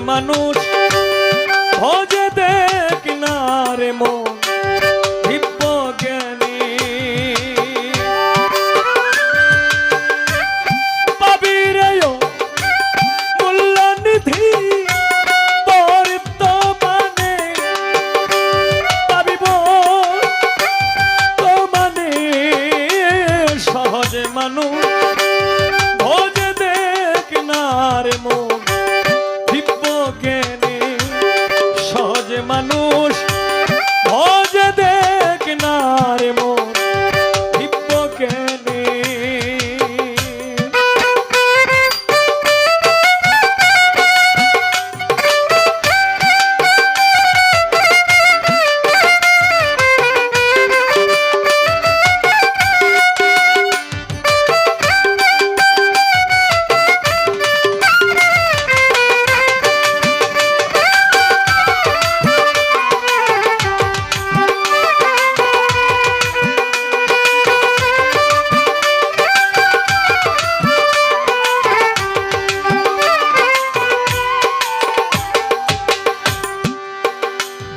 মানুষ ভজে দেখ না রে মো hermano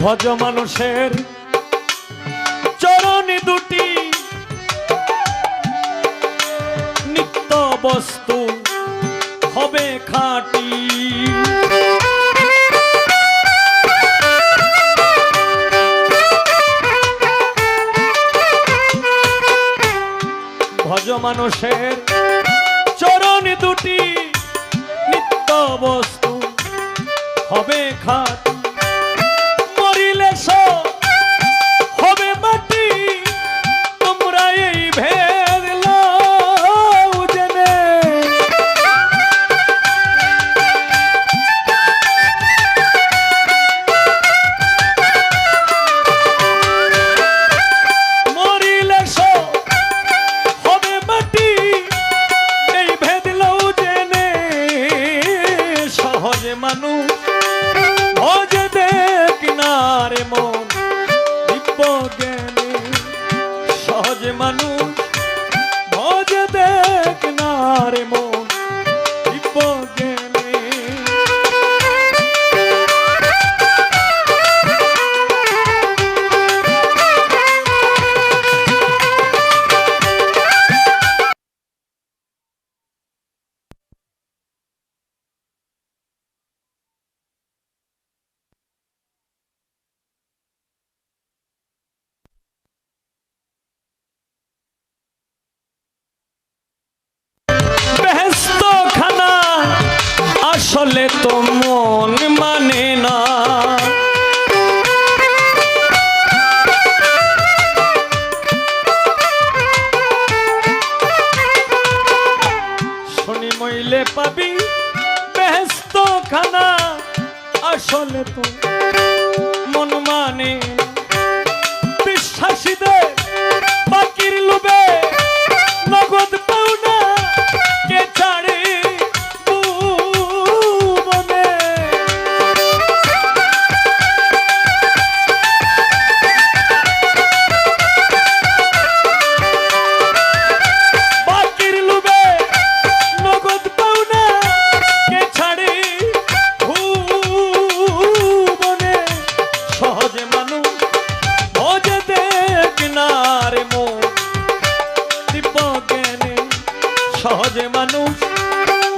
ভজ মানুষের চরণে দুটি নিত্য বস্তু হবে খাঁটি। ভজ মানুষের চরণ দুটি নিত্য বস্তু হবে খাট। সহজে মানুষ ভজে দেখ নারে মন। দিব্য জ্ঞানে সহজে মানুষ ভজে দেখ নারে মন। মন মানে না। শনি মইলে পাবি ব্যস্ত খানা আসলে তো মন মানে। বিশ্বাসীদের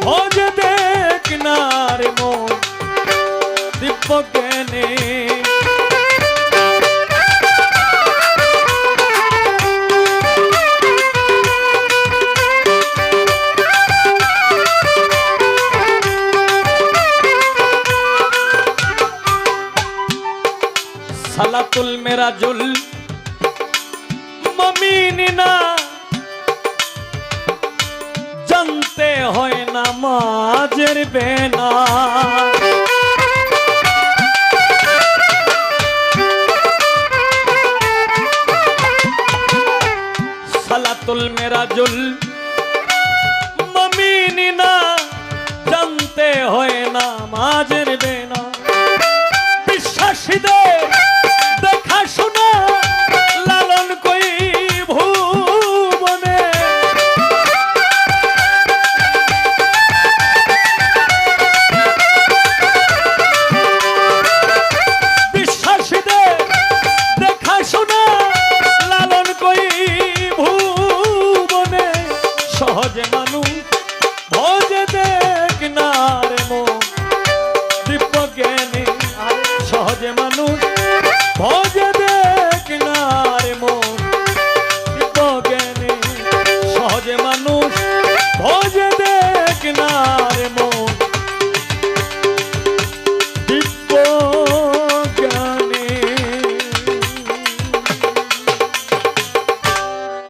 ভজে দেখ নারে মন দিব্য জ্ঞানে সালাতুল মেরাজুল মমিনা জানতে হয় না মাঝের বেনা ¡Vamos!